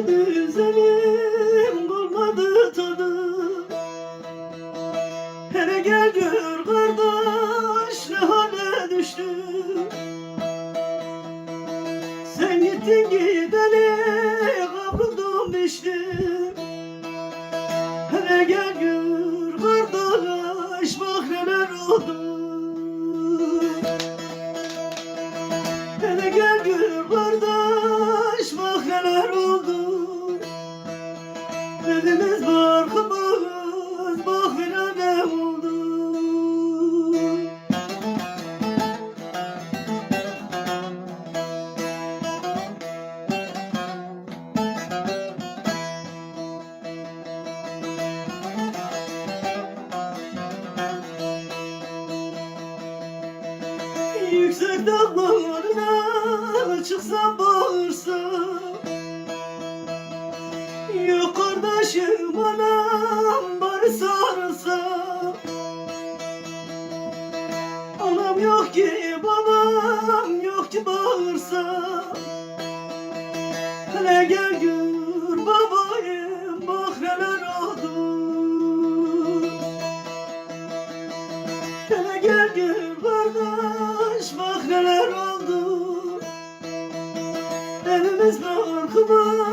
Oldu düzenim kalmadı Hele gel gör kardeş ne hale düştüm Sen gittin gideli kavruldum düştüm Hele gel gör kardeş bak neler oldu. Hele gel gör Evimiz barkımız bak bile ne oldu? Yüksek dağlarına sarılsam Anam yok ki babam yok ki bağırsam Hele gel gör babayım bak neler oldu. Hele gel gör kardeş bak neler oldu. Evimiz barkımız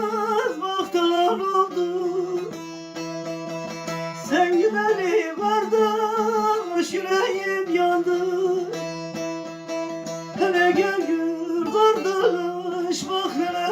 yüreğim yandı Hele gel gör kardeş bak neler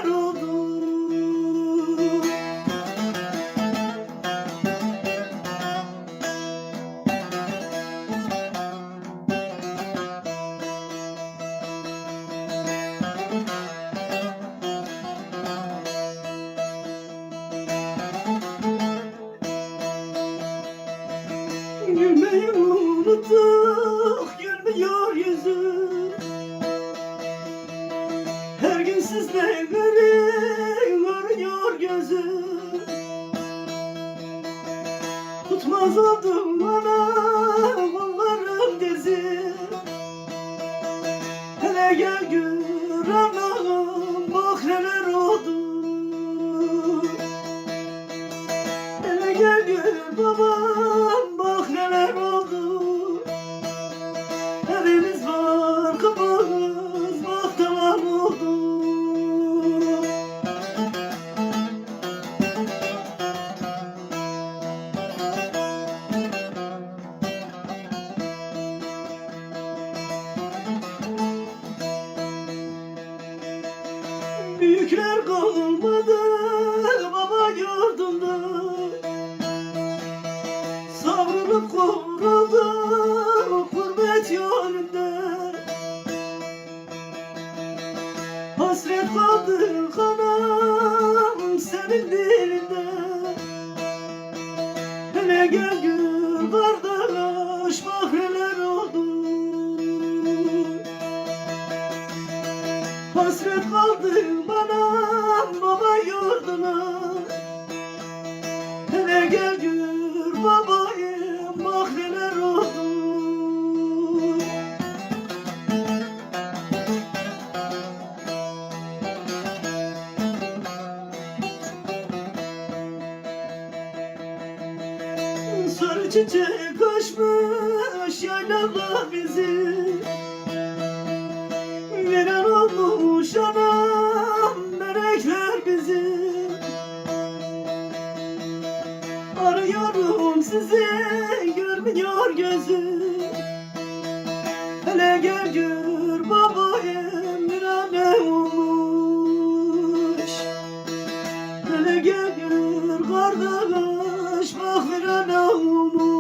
Her gün sizden görüyor gözüm. Tutmaz oldum bana kollarım dizim. Hele gel gör Allah'ım bak neler oldu. Hele gel gör babam Büyükler kalmadı baba yurdunda. Savrulup kovruldu gurbet yolunda Hasret kaldı kanam senin dilinde. Hele gel gör kardeş baba yurduna. Hele gel gör babayım bak neler oldu Sarı çiçek açmış yaylalar bizi. Veren olmuş anam gözüm Hele gel gör babayım bir anne olmuş. Hele gel gör kardeş bak anne olmuş